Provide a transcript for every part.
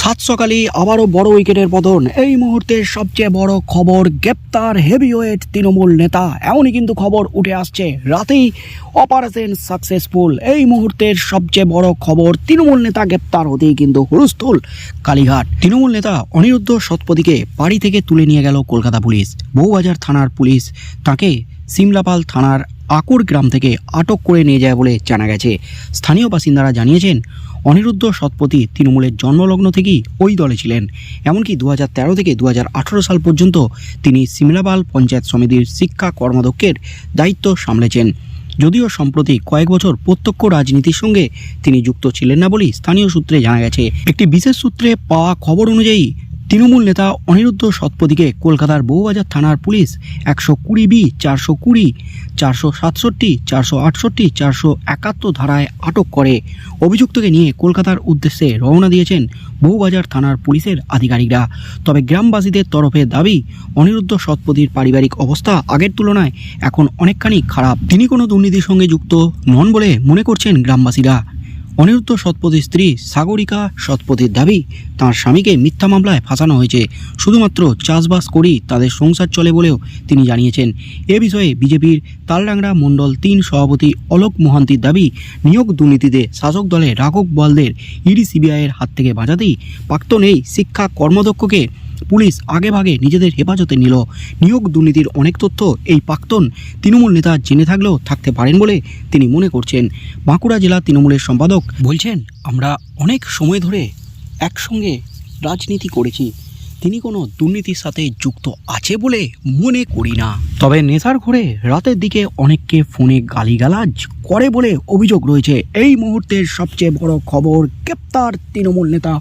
সাত সকালে আবারও বড় উইকেটের পতন এই মুহূর্তের সবচেয়ে বড় খবর গ্রেপ্তার হেভিওয়েট তৃণমূল নেতা। এমনই কিন্তু খবর উঠে আসছে। রাতেই অপারেশন সাকসেসফুল। এই মুহূর্তের সবচেয়ে বড় খবর তৃণমূল নেতা গ্রেপ্তার হতেই কিন্তু হুলস্থুল কালীঘাট। তৃণমূল নেতা অনিরুদ্ধ সৎপতিকে বাড়ি থেকে তুলে নিয়ে গেল কলকাতা পুলিশ। বউবাজার থানার পুলিশ তাকে সিমলাপাল থানার আকুর গ্রাম থেকে আটক করে নিয়ে যায় বলে জানা গেছে। স্থানীয় বাসিন্দারা জানিয়েছেন, অনিরুদ্ধ সৎপতি তৃণমূলের জন্মলগ্ন থেকেই ওই দলে ছিলেন। এমনকি দু তেরো থেকে দু হাজার আঠেরো সাল পর্যন্ত তিনি সিমলাবাল পঞ্চায়েত সমিতির শিক্ষা কর্মাধ্যক্ষের দায়িত্ব সামলেছেন। যদিও সম্প্রতি কয়েক বছর প্রত্যক্ষ রাজনীতির সঙ্গে তিনি যুক্ত ছিলেন না বলেই স্থানীয় সূত্রে জানা গেছে। একটি বিশেষ সূত্রে পাওয়া খবর অনুযায়ী তৃণমূল নেতা অনিরুদ্ধ সৎপতিকে কলকাতার বউবাজার থানার পুলিশ একশো কুড়ি বি, চারশো কুড়ি, চারশো সাতষট্টি, চারশো আটষট্টি, চারশো একাত্তর ধারায় আটক করে। অভিযুক্তকে নিয়ে কলকাতার উদ্দেশ্যে রওনা দিয়েছেন বউবাজার থানার পুলিশের আধিকারিকরা। তবে গ্রামবাসীদের তরফে দাবি, অনিরুদ্ধ সৎপতির পারিবারিক অবস্থা আগের তুলনায় এখন অনেকখানি খারাপ। তিনি কোনো দুর্নীতির সঙ্গে যুক্ত নন বলে মনে করছেন গ্রামবাসীরা। অনিরুদ্ধ সৎপতির স্ত্রী সাগরিকা সৎপতির দাবি, তার স্বামীকে মিথ্যা মামলায় ফাঁসানো হয়েছে। শুধুমাত্র চাষবাস করেই তাদের সংসার চলে বলেও তিনি জানিয়েছেন। এ বিষয়ে বিজেপির তালডাংরা মণ্ডল তিন সভাপতি অলোক মোহান্তির দাবি, নিয়োগ দুর্নীতিতে শাসক দলে রাঘব বলদের ইডি সিবিআইয়ের হাত থেকে বাঁচাতেই প্রাক্তন এই শিক্ষা কর্মদক্ষকে পুলিশ আগেভাগে নিজেদের হেফাজতে নিল। নিয়োগ দুর্নীতির অনেক তথ্য এই প্রাক্তন তৃণমূল নেতা জেনে থাকলেও থাকতে পারেন বলে তিনি মনে করছেন। বাঁকুড়া জেলা তৃণমূলের সম্পাদক বলছেন, আমরা অনেক সময় ধরে একসঙ্গে রাজনীতি করেছি। তিনি কোনো দুর্নীতির সাথে যুক্ত আছে বলে মনে করি না। তবে নেতার ঘরে রাতের দিকে অনেককে ফোনে গালিগালাজ করে বলে অভিযোগ রয়েছে। এই মুহূর্তের সবচেয়ে বড় খবর গ্রেপ্তার তৃণমূল নেতা,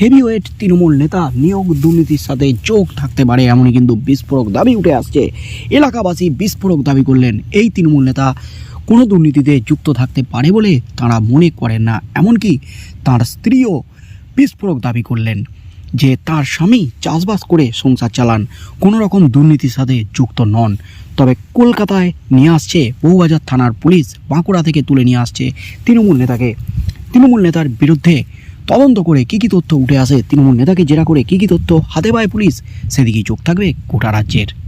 হেভিওয়েট তৃণমূল নেতা নিয়োগ দুর্নীতির সাথে যোগ থাকতে পারে এমনই কিন্তু বিস্ফোরক দাবি উঠে আসছে। এলাকাবাসী বিস্ফোরক দাবি করলেন, এই তৃণমূল নেতা কোনো দুর্নীতিতে যুক্ত থাকতে পারে বলে তারা মনে করেন না। এমনকি তার স্ত্রীও বিস্ফোরক দাবি করলেন। যে তার স্বামী চাষবাস করে সংসার চালান কোনো রকম দুর্নীতির সাথে যুক্ত নন। তবে কলকাতায় নিয়ে আসছে বউবাজার থানার পুলিশ বাঁকুড়া থেকে তুলে নিয়ে আসছে তৃণমূল নেতাকে। তৃণমূল নেতার বিরুদ্ধে তদন্ত করে কী কী তথ্য উঠে আসে, তৃণমূল নেতাকে জেরা করে কী কী তথ্য হাতে পায় পুলিশ, সেদিকেই চোখ থাকবে গোটা রাজ্যের।